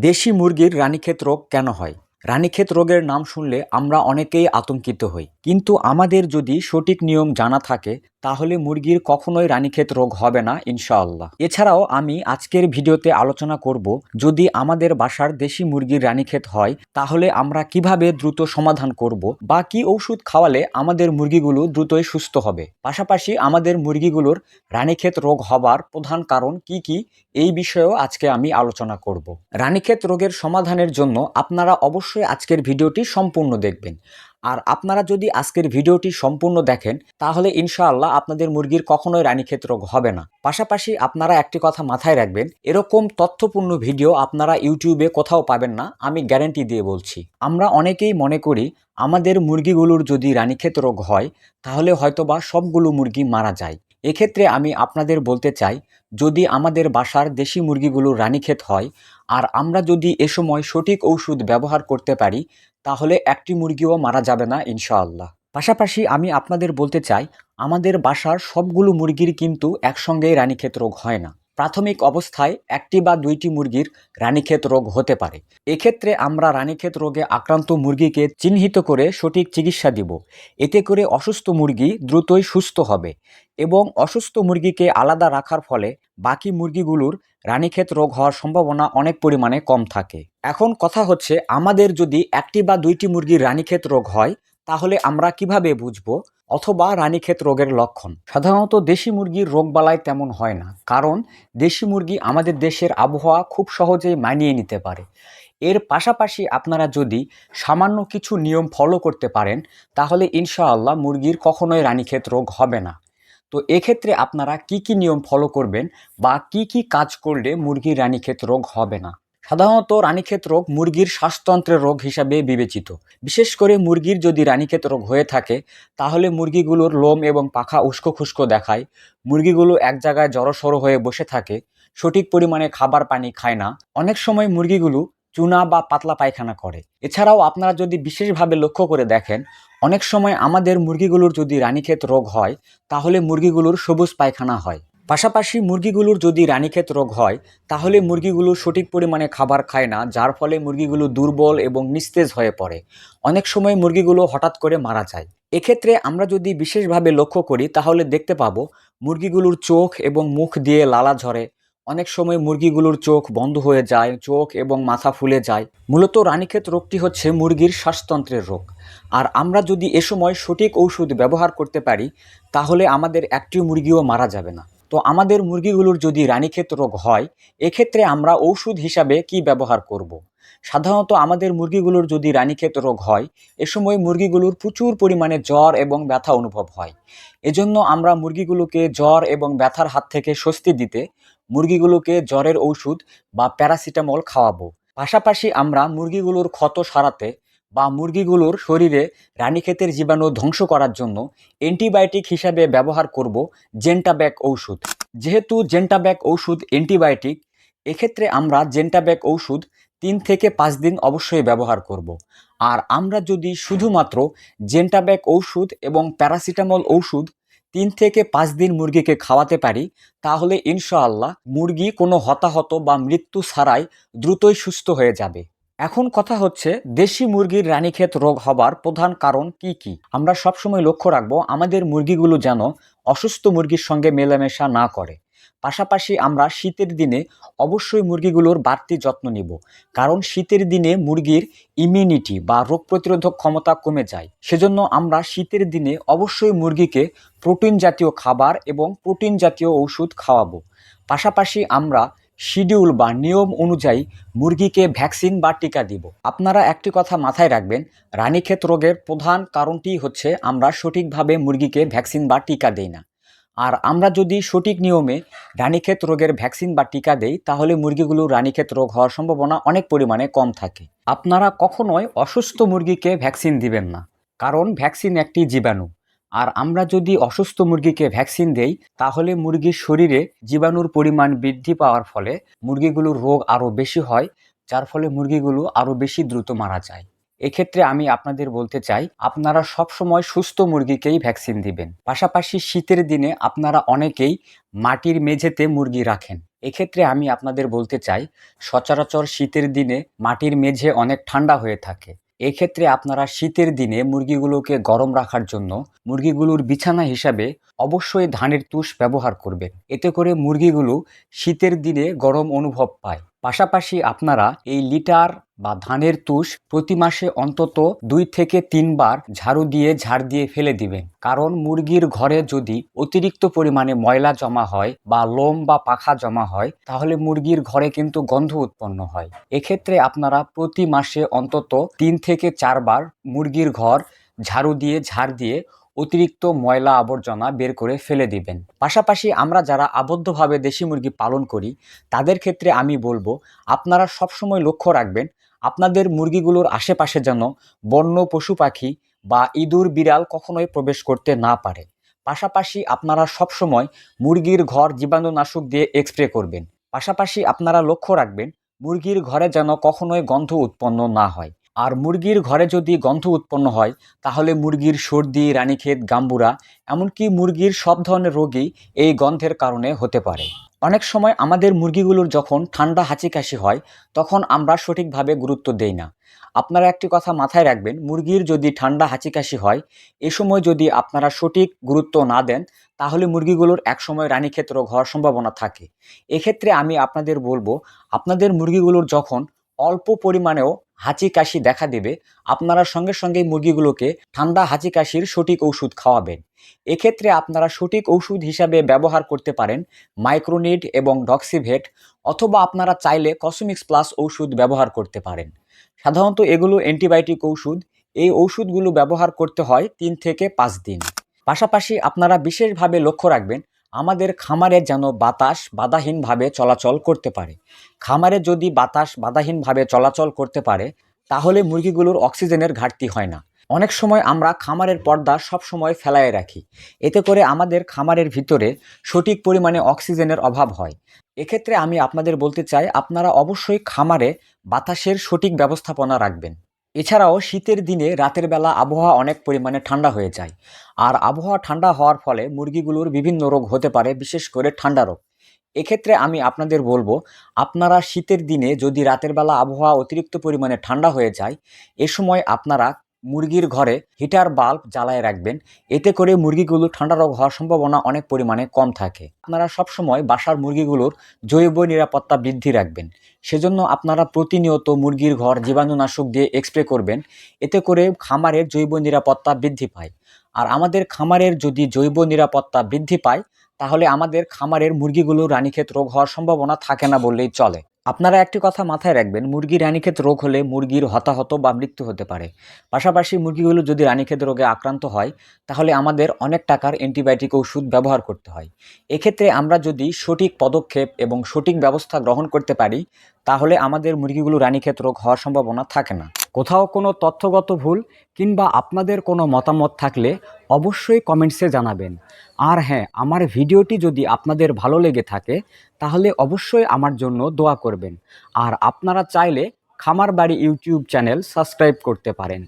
দেশি মুরগির রানীক্ষেত রোগ কেন হয়? রানীক্ষেত রোগের নাম শুনলে আমরা অনেকেই আতঙ্কিত হই। কিন্তু আমাদের যদি সঠিক নিয়ম জানা থাকে, তাহলে মুরগির কখনোই রানীক্ষেত রোগ হবে না, ইনশাআল্লাহ। এছাড়াও আমি আজকের ভিডিওতে আলোচনা করব, যদি আমাদের বাসার দেশি মুরগির রানীক্ষেত হয়, তাহলে আমরা কীভাবে দ্রুত সমাধান করব বা কি ঔষধ খাওয়ালে আমাদের মুরগিগুলো দ্রুতই সুস্থ হবে? পাশাপাশি আমাদের মুরগিগুলোর রানীক্ষেত রোগ হবার প্রধান কারণ কি কি, এই বিষয়েও আজকে আমি আলোচনা করব। রানীক্ষেত রোগের সমাধানের জন্য আপনারা অবশ্যই আজকের ভিডিওটি সম্পূর্ণ দেখবেন। আর আপনারা যদি আজকের ভিডিওটি সম্পূর্ণ দেখেন, তাহলে ইনশাআল্লাহ আপনাদের মুরগির কখনোই রানীক্ষেত রোগ হবে না। পাশাপাশি আপনারা একটি কথা মাথায় রাখবেন, এরকম তথ্যপূর্ণ ভিডিও আপনারা ইউটিউবে কোথাও পাবেন না, আমি গ্যারেন্টি দিয়ে বলছি। আমরা অনেকেই মনে করি, আমাদের মুরগিগুলোর যদি রানীক্ষেত রোগ হয়, তাহলে হয়তোবা সবগুলো মুরগি মারা যায়। এক্ষেত্রে আমি আপনাদের বলতে চাই, যদি আমাদের বাসার দেশি মুরগিগুলোর রানীক্ষেত হয় আর আমরা যদি এ সময় সঠিক ঔষধ ব্যবহার করতে পারি, তাহলে একটি মুরগিও মারা যাবে না, ইনশাআল্লাহ। পাশাপাশি আমি আপনাদের বলতে চাই, আমাদের বাসার সবগুলো মুরগির কিন্তু একসঙ্গেই রানীক্ষেত রোগ হয় না। প্রাথমিক অবস্থায় একটি বা দুইটি মুরগির রানীক্ষেত রোগ হতে পারে। এক্ষেত্রে আমরা রানীক্ষেত রোগে আক্রান্ত মুরগিকে চিহ্নিত করে সঠিক চিকিৎসা দিব। এতে করে অসুস্থ মুরগি দ্রুতই সুস্থ হবে এবং অসুস্থ মুরগিকে আলাদা রাখার ফলে বাকি মুরগিগুলোর রানীক্ষেত রোগ হওয়ার সম্ভাবনা অনেক পরিমাণে কম থাকে। এখন কথা হচ্ছে, আমাদের যদি একটি বা দুইটি মুরগির রানীক্ষেত রোগ হয়, তাহলে আমরা কীভাবে বুঝব? অথবা রানীক্ষেত রোগের লক্ষণ। সাধারণত দেশি মুরগির রোগ রোগবালাই তেমন হয় না, কারণ দেশি মুরগি আমাদের দেশের আবহাওয়া খুব সহজেই মানিয়ে নিতে পারে। এর পাশাপাশি আপনারা যদি সামান্য কিছু নিয়ম ফলো করতে পারেন, তাহলে ইনশাআল্লাহ মুরগির কখনোই রানীক্ষেত রোগ হবে না। তো এক্ষেত্রে আপনারা কি কি নিয়ম ফলো করবেন বা কি কি কাজ করলে মুরগির রানীক্ষেত রোগ হবে না? সাধারণত রানীক্ষেত রোগ মুরগির শ্বাসতন্ত্রের রোগ হিসাবে বিবেচিত। বিশেষ করে মুরগির যদি রানীক্ষেত রোগ হয়ে থাকে, তাহলে মুরগিগুলোর লোম এবং পাখা উস্কো খুস্কো দেখায়। মুরগিগুলো এক জায়গায় জড়সড়ো হয়ে বসে থাকে, সঠিক পরিমাণে খাবার পানি খায় না। অনেক সময় মুরগিগুলো চুনা বা পাতলা পায়খানা করে। এছাড়াও আপনারা যদি বিশেষভাবে লক্ষ্য করে দেখেন, অনেক সময় আমাদের মুরগিগুলোর যদি রানীক্ষেত রোগ হয়, তাহলে মুরগিগুলোর সবুজ পায়খানা হয়। পাশাপাশি মুরগিগুলোর যদি রানীক্ষেত রোগ হয়, তাহলে মুরগিগুলো সঠিক পরিমাণে খাবার খায় না, যার ফলে মুরগিগুলো দুর্বল এবং নিস্তেজ হয়ে পড়ে। অনেক সময় মুরগিগুলো হঠাৎ করে মারা যায়। এক্ষেত্রে আমরা যদি বিশেষভাবে লক্ষ্য করি, তাহলে দেখতে পাবো মুরগিগুলোর চোখ এবং মুখ দিয়ে লালা ঝরে। অনেক সময় মুরগিগুলোর চোখ বন্ধ হয়ে যায়, চোখ এবং মাথা ফুলে যায়। মূলত রানীক্ষেত রোগটি হচ্ছে মুরগির শ্বাসতন্ত্রের রোগ। আর আমরা যদি এ সময় সঠিক ঔষধ ব্যবহার করতে পারি, তাহলে আমাদের একটিও মুরগিও মারা যাবে না। তো আমাদের মুরগিগুলোর যদি রানীক্ষেত রোগ হয়, এক্ষেত্রে আমরা ঔষধ হিসাবে কি ব্যবহার করব। সাধারণত আমাদের মুরগিগুলোর যদি রানীক্ষেত রোগ হয়, এ সময় মুরগিগুলোর প্রচুর পরিমাণে জ্বর এবং ব্যথা অনুভব হয় এজন্য আমরা মুরগিগুলোকে জ্বর এবং ব্যথার হাত থেকে স্বস্তি দিতে মুরগিগুলোকে জ্বরের ঔষধ বা প্যারাসিটামল খাওয়াবো পাশাপাশি আমরা মুরগিগুলোর ক্ষত সারাতে বা মুরগিগুলোর শরীরে রানীক্ষেতের জীবাণু ধ্বংস করার জন্য অ্যান্টিবায়োটিক হিসাবে ব্যবহার করব জেন্টাব্যাক ঔষধ যেহেতু জেন্টাব্যাক ঔষধ অ্যান্টিবায়োটিক, এক্ষেত্রে আমরা জেন্টাব্যাক ঔষধ তিন থেকে পাঁচ দিন অবশ্যই ব্যবহার করব। আর আমরা যদি শুধুমাত্র জেন্টাব্যাক ঔষধ এবং প্যারাসিটামল ঔষধ তিন থেকে পাঁচ দিন মুরগিকে খাওয়াতে পারি, তাহলে ইনশাআল্লাহ মুরগি কোনো হতাহত বা মৃত্যু ছাড়াই দ্রুতই সুস্থ হয়ে যাবে এখন কথা হচ্ছে, দেশি মুরগির রানীক্ষেত রোগ হবার প্রধান কারণ কি কি? আমরা সবসময় লক্ষ্য রাখব, আমাদের মুরগিগুলো যেন অসুস্থ মুরগির সঙ্গে মেলামেশা না করে। পাশাপাশি আমরা শীতের দিনে অবশ্যই মুরগিগুলোর বাড়তি যত্ন নিব, কারণ শীতের দিনে মুরগির ইমিউনিটি বা রোগ প্রতিরোধক ক্ষমতা কমে যায়। সেজন্য আমরা শীতের দিনে অবশ্যই মুরগিকে প্রোটিন জাতীয় খাবার এবং প্রোটিন জাতীয় ওষুধ খাওয়াবো। পাশাপাশি আমরা শিডিউল বা নিয়ম অনুযায়ী মুরগিকে ভ্যাকসিন বা টিকা দিব। আপনারা একটি কথা মাথায় রাখবেন, রানীক্ষেত রোগের প্রধান কারণটি হচ্ছে আমরা সঠিকভাবে মুরগিকে ভ্যাকসিন বা টিকা দেই না। আর আমরা যদি সঠিক নিয়মে রানীক্ষেত রোগের ভ্যাকসিন বা টিকা দেই, তাহলে মুরগিগুলো রানীক্ষেত রোগ হওয়ার সম্ভাবনা অনেক পরিমাণে কম থাকে। আপনারা কখনোই অসুস্থ মুরগিকে ভ্যাকসিন দিবেন না, কারণ ভ্যাকসিন একটি জীবাণু। আর আমরা যদি অসুস্থ মুরগিকে ভ্যাকসিন দেই, তাহলে মুরগির শরীরে জীবাণুর পরিমাণ বৃদ্ধি পাওয়ার ফলে মুরগিগুলোর রোগ আরও বেশি হয়, যার ফলে মুরগিগুলো আরও বেশি দ্রুত মারা যায়। এক্ষেত্রে আমি আপনাদের বলতে চাই, আপনারা সবসময় সুস্থ মুরগিকেই ভ্যাকসিন দিবেন। পাশাপাশি শীতের দিনে আপনারা অনেকেই মাটির মেঝেতে মুরগি রাখেন। এক্ষেত্রে আমি আপনাদের বলতে চাই, সচরাচর শীতের দিনে মাটির মেঝে অনেক ঠান্ডা হয়ে থাকে। এক্ষেত্রে আপনারা শীতের দিনে মুরগিগুলোকে গরম রাখার জন্য মুরগিগুলোর বিছানা হিসাবে অবশ্যই ধানের তুষ ব্যবহার করবেন। এতে করে মুরগিগুলো শীতের দিনে গরম অনুভব পায়। পাশাপাশি আপনারা এই লিটার বা ধানের তুষ প্রতি মাসে অন্তত দুই থেকে তিনবার ঝাড়ু দিয়ে ঝাড় দিয়ে ফেলে দিবেন। কারণ মুরগির ঘরে যদি অতিরিক্ত পরিমাণে ময়লা জমা হয় বা লোম বা পাখা জমা হয়, তাহলে মুরগির ঘরে কিন্তু গন্ধ উৎপন্ন হয়। এক্ষেত্রে আপনারা প্রতি মাসে অন্তত তিন থেকে চারবার মুরগির ঘর ঝাড়ু দিয়ে ঝাড় দিয়ে অতিরিক্ত ময়লা আবর্জনা বের করে ফেলে দিবেন। পাশাপাশি আমরা যারা আবদ্ধভাবে দেশি মুরগি পালন করি, তাদের ক্ষেত্রে আমি বলব, আপনারা সবসময় লক্ষ্য রাখবেন, আপনাদের মুরগিগুলোর আশেপাশে যেন বন্য পশু পাখি বা ইঁদুর, বিড়াল কখনোই প্রবেশ করতে না পারে। পাশাপাশি আপনারা সবসময় মুরগির ঘর জীবাণুনাশক দিয়ে এক্সপ্রে করবেন। পাশাপাশি আপনারা লক্ষ্য রাখবেন, মুরগির ঘরে যেন কখনোই গন্ধ উৎপন্ন না হয়। আর মুরগির ঘরে যদি গন্ধ উৎপন্ন হয়, তাহলে মুরগির সর্দি, রানীক্ষেত, গাম্বুরা, এমনকি মুরগির সব ধরনের রোগই এই গন্ধের কারণে হতে পারে। অনেক সময় আমাদের মুরগিগুলোর যখন ঠান্ডা হাঁচি কাশি হয়, তখন আমরা সঠিকভাবে গুরুত্ব দেই না। আপনারা একটি কথা মাথায় রাখবেন, মুরগির যদি ঠান্ডা হাঁচি কাশি হয়, এ সময় যদি আপনারা সঠিক গুরুত্ব না দেন, তাহলে মুরগিগুলোর একসময় রানীক্ষেত রোগ হওয়ার সম্ভাবনা থাকে। এক্ষেত্রে আমি আপনাদের বলব, আপনাদের মুরগিগুলোর যখন অল্প পরিমাণেও হাঁচি কাশি দেখা দেবে। আপনারা সঙ্গে সঙ্গে মুরগিগুলোকে ঠান্ডা হাঁচি কাশির সঠিক ওষুধ খাওয়াবেন। এক্ষেত্রে আপনারা সঠিক ওষুধ হিসাবে ব্যবহার করতে পারেন মাইক্রোনিড এবং ডক্সিভেট অথবা আপনারা চাইলে কসমিক্স প্লাস ঔষধ ব্যবহার করতে পারেন। সাধারণত এগুলো অ্যান্টিবায়োটিক ঔষধ। এই ঔষধগুলো ব্যবহার করতে হয় তিন থেকে পাঁচ দিন। পাশাপাশি আপনারা বিশেষভাবে লক্ষ্য রাখবেন আমাদের খামারে যেন বাতাস বাধাহীনভাবে চলাচল করতে পারে। খামারে যদি বাতাস বাধাহীনভাবে চলাচল করতে পারে, তাহলে মুরগিগুলোর অক্সিজেনের ঘাটতি হয় না। অনেক সময় আমরা খামারের পর্দা সব সময় ফেলায় রাখি। এতে করে আমাদের খামারের ভিতরে সঠিক পরিমাণে অক্সিজেনের অভাব হয়। এক্ষেত্রে আমি আপনাদের বলতে চাই, আপনারা অবশ্যই খামারে বাতাসের সঠিক ব্যবস্থাপনা রাখবেন। এছাড়াও শীতের দিনে রাতের বেলা আবহাওয়া অনেক পরিমাণে ঠান্ডা হয়ে যায়। আর আবহাওয়া ঠান্ডা হওয়ার ফলে মুরগিগুলোর বিভিন্ন রোগ হতে পারে, বিশেষ করে ঠান্ডা রোগ। এক্ষেত্রে আমি আপনাদের বলব, আপনারা শীতের দিনে যদি রাতের বেলা আবহাওয়া অতিরিক্ত পরিমাণে ঠান্ডা হয়ে যায়, এ সময় আপনারা মুরগির ঘরে হিটার বাল্ব জ্বালায় রাখবেন। এতে করে মুরগিগুলো ঠান্ডা রোগ হওয়ার সম্ভাবনা অনেক পরিমাণে কম থাকে। আপনারা সবসময় বাসার মুরগিগুলোর জৈব নিরাপত্তা বৃদ্ধি রাখবেন। সেজন্য আপনারা প্রতিনিয়ত মুরগির ঘর জীবাণুনাশক দিয়ে এক্সপ্রে করবেন। এতে করে খামারের জৈব নিরাপত্তা বৃদ্ধি পায়। আর আমাদের খামারের যদি জৈব নিরাপত্তা বৃদ্ধি পায়, তাহলে আমাদের খামারের মুরগিগুলো রানীক্ষেত রোগ হওয়ার সম্ভাবনা থাকে না বললেই চলে। আপনারা একটি কথা মাথায় রাখবেন, মুরগি রানীক্ষেত রোগ হলে মুরগির হতাহত বা মৃত্যু হতে পারে। পাশাপাশি মুরগিগুলো যদি রানীক্ষেত রোগে আক্রান্ত হয়, তাহলে আমাদের অনেক টাকার অ্যান্টিবায়োটিক ওষুধ ব্যবহার করতে হয়। এক্ষেত্রে আমরা যদি সঠিক পদক্ষেপ এবং সঠিক ব্যবস্থা গ্রহণ করতে পারি, তাহলে আমাদের মুরগিগুলো রানীক্ষেত রোগ হওয়ার সম্ভাবনা থাকে না। কোথাও কোনো তথ্যগত ভুল কিংবা আপনাদের কোনো মতামত থাকলে অবশ্যই কমেন্টসে জানাবেন। আর হ্যাঁ আমার ভিডিওটি যদি আপনাদের ভালো লেগে থাকে, তাহলে অবশ্যই আমার জন্য দোয়া করবেন। আর আপনারা চাইলে খামার বাড়ি ইউটিউব চ্যানেল সাবস্ক্রাইব করতে পারেন।